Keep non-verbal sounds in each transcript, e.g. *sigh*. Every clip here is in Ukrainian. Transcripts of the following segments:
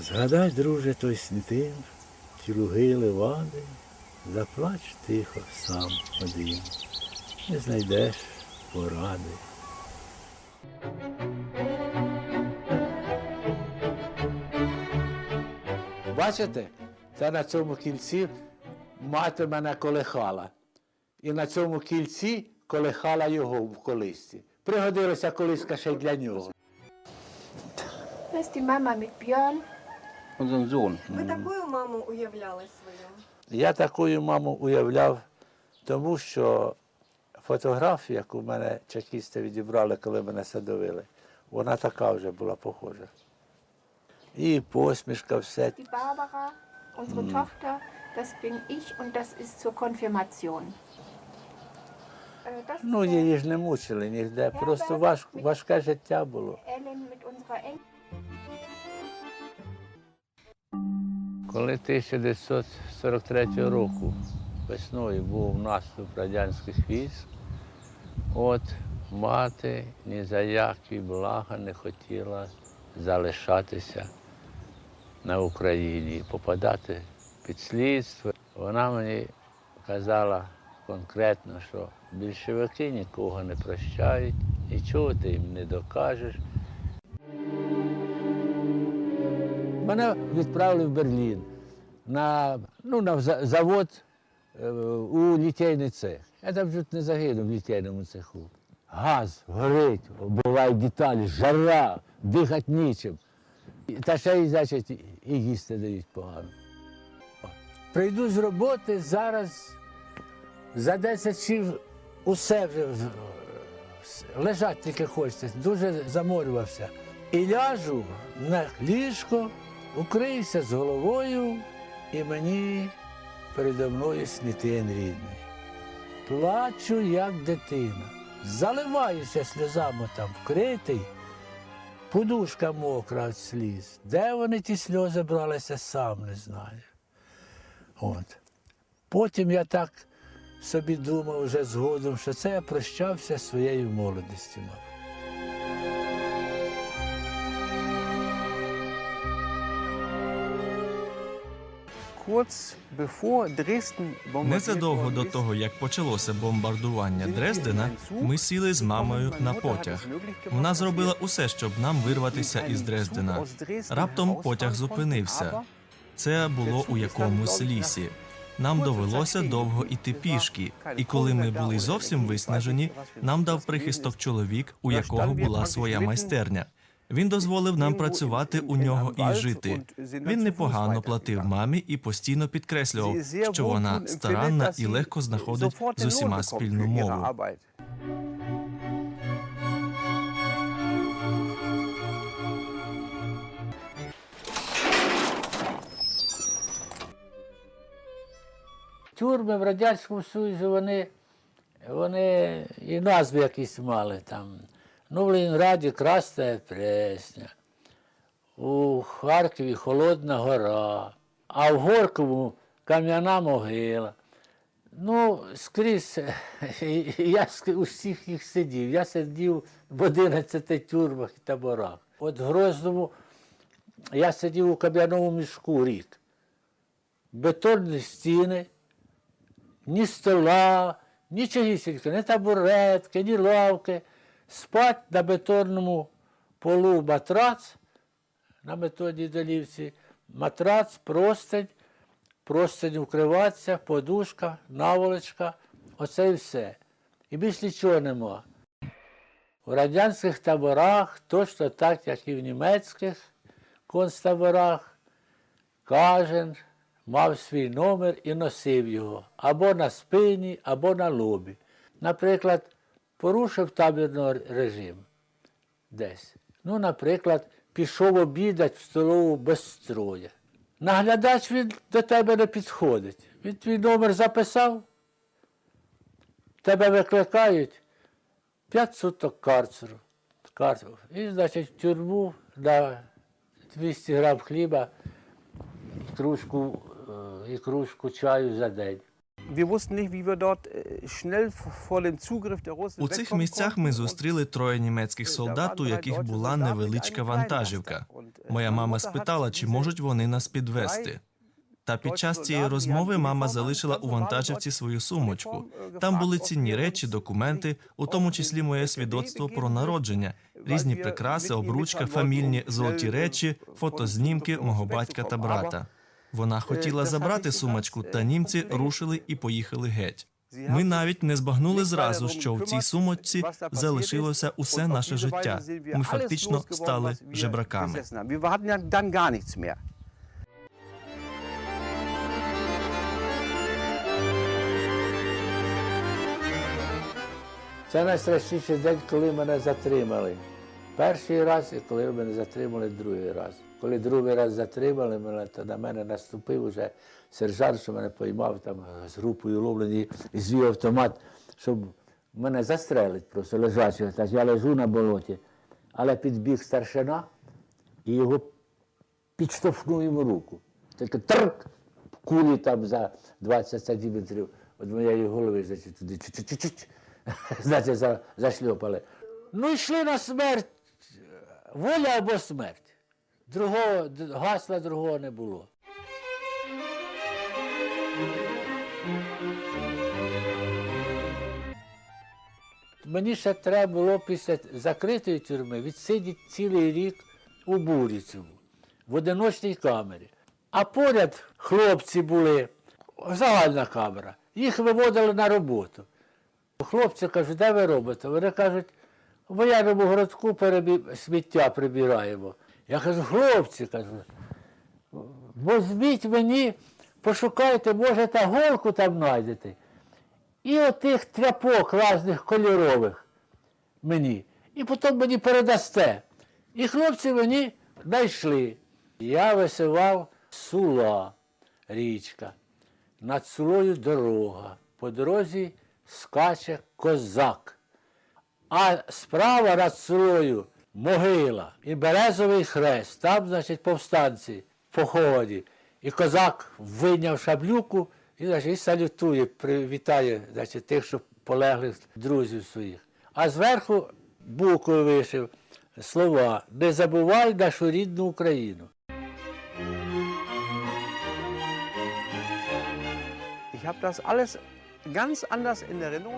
Згадай, друже, той снітин, ті луги левади, заплач тихо сам один, не знайдеш поради. Бачите, це на цьому кільці мати мене колихала. І на цьому кільці колихала його в колисці. Пригодилася колиска ще й для нього. Das ist die Mama mit Björn. unseren Ви такою маму уявляли свою? Я такою маму уявляв, тому що фотографія, яку в мене чекісти відібрали, коли мене садовили, вона така вже була похожа. І посмішка, все. Die Barbara, unsere Tochter, das bin ich und das ist zur Konfirmation. Äh, Das Ну, її ж не мучили ніде, просто важ, важке життя було. Ellen mit unserer Enkel. Коли 1943 року весною був наступ радянських військ, от мати ні за які блага не хотіла залишатися на Україні попадати під слідство. Вона мені казала конкретно, що більшовики нікого не прощають, нічого ти їм не докажеш. Мене відправили в Берлін на, ну, на завод е, у літейний цех. Я там чуть не загинув в літейному цеху. Газ горить, бувають деталі, жара, дихати нічим. Та ще й, значить, і їсти дають погано. Прийду з роботи зараз за 10 чів усе вже лежать тільки хочеться, дуже заморювався. І ляжу на ліжко, укриюся з головою, і мені передо мною снітин рідний. Плачу, як дитина. Заливаюся сльозами там вкритий, подушка мокра від сліз. Де вони ті сльози бралися, сам не знаю. От. Потім я так собі думав вже згодом, що це я прощався своєю молодістю. Незадовго до того, як почалося бомбардування Дрездена, ми сіли з мамою на потяг. Вона зробила усе, щоб нам вирватися із Дрездена. Раптом потяг зупинився. Це було у якомусь лісі. Нам довелося довго іти пішки, і коли ми були зовсім виснажені, нам дав прихисток чоловік, у якого була своя майстерня. Він дозволив нам працювати у нього і жити. Він непогано платив мамі і постійно підкреслював, що вона старанна і легко знаходить з усіма спільну мову. Тюрми в Радянському Союзі вони, вони і назви якісь мали там. Ну, в Ленінграді Красна Пресня, у Харкові Холодна Гора, а в Горкову Кам'яна могила. Ну, скрізь *laughs* я ск- у всіх їх сидів. Я сидів в 11 тюрмах і таборах. От в Грозному я сидів у кам'яному мішку рік. Бетонні стіни, ні стола, нічогісінько, ні табуретки, ні лавки. Спать на бетонному полу матрац, на бетонній долівці, матрац, простень, простень вкриватися, подушка, наволочка, оце і все. І більш нічого нема. У радянських таборах, точно так, як і в німецьких концтаборах, кожен мав свій номер і носив його або на спині, або на лобі. Наприклад, порушив табірний режим десь. Ну, наприклад, пішов обідати в столову без строя. Наглядач він до тебе не підходить. Він твій номер записав, тебе викликають 5 суток карцеру. карцеру. І, значить, в тюрму на 200 грам хліба кружку, е, і кружку чаю за день. Äh, У цих місцях ми зустріли троє німецьких солдат, у яких була невеличка вантажівка. Моя мама спитала, чи можуть вони нас підвести. Та під час цієї розмови мама залишила у вантажівці свою сумочку. Там були цінні речі, документи, у тому числі моє свідоцтво про народження, різні прикраси, обручка, фамільні золоті речі, фотознімки мого батька та брата. Вона хотіла забрати сумочку, та німці рушили і поїхали геть. Ми навіть не збагнули зразу, що в цій сумочці залишилося усе наше життя. Ми фактично стали жебраками. Це найстрашніший день, коли мене затримали. Перший раз і коли мене затримали другий раз. Коли другий раз затримали мене, то на мене наступив уже сержант, що мене поймав там з групою ловлені звів автомат, щоб мене застрелить просто. Так я лежу на болоті, але підбіг старшина і його підштовхнув йому руку. Тільки трк, кулі там за 20 сантиметрів від моєї голови, значить, туди чуть-чуть, *laughs* значить, за, зашльопали. Ну, йшли на смерть, воля або смерть. Другого, гасла другого не було. Мені ще треба було після закритої тюрми відсидіти цілий рік у Буріцеву, в одиночній камері. А поряд хлопці були, загальна камера, їх виводили на роботу. Хлопці кажуть, де ви робите? Вони кажуть, в воєнному городку перебі... сміття прибираємо. Я кажу, хлопці, кажу, візьміть мені, пошукайте, може, та голку там знайдете. І отих тряпок різних кольорових мені. І потім мені передасте. І хлопці мені знайшли. Я висивав сула, річка. Над сулою дорога. По дорозі скаче козак. А справа над сулою могила і березовий хрест. Там, значить, повстанці поховані. І козак вийняв шаблюку і, значить, і салютує, привітає значить, тих, що полеглих друзів своїх. А зверху буквою вишив слова Не забувай нашу рідну Україну. Ich habe das alles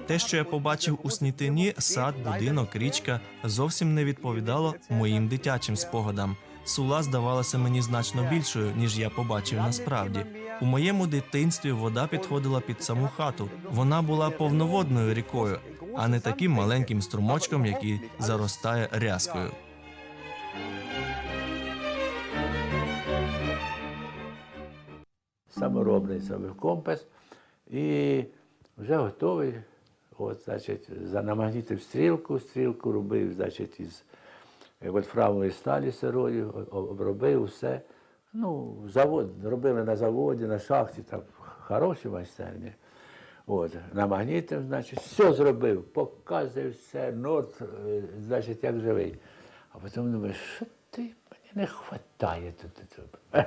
Те, що я побачив у снітині, сад, будинок, річка, зовсім не відповідало моїм дитячим спогадам. Сула здавалася мені значно більшою, ніж я побачив насправді. У моєму дитинстві вода підходила під саму хату. Вона була повноводною рікою, а не таким маленьким струмочком, який заростає рязкою. саморобний саме компас і вже готовий. От, значить, намагнітив стрілку, стрілку робив, значить, із вольфрамової сталі сирої, о- обробив все. Ну, завод, робили на заводі, на шахті, там хороші майстерні. От, намагнітив, значить, все зробив, показує все, нот, е, значить, як живий. А потім думаю, що ти мені не вистачає тут. тут.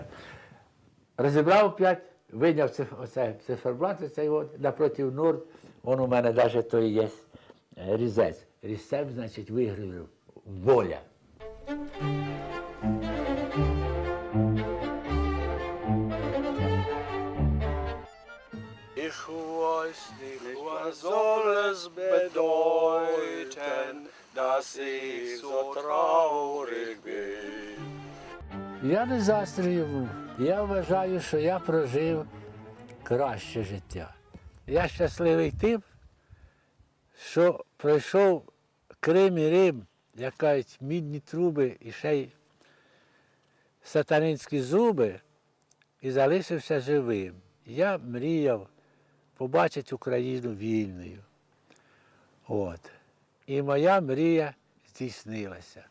Розібрав п'ять, вийняв циф- оце циферблат, цей от, напроти Норд, он у мене навіть той є е, різець. Різцем, значить, виграв воля. Ich weiß nicht, was soll es bedeuten, dass ich so traurig bin. Я не застрію йому. Я вважаю, що я прожив краще життя. Я щасливий тим, що пройшов Крим і Рим, як кажуть, мідні труби і ще й сатанинські зуби, і залишився живим. Я мріяв побачити Україну вільною. От. І моя мрія здійснилася.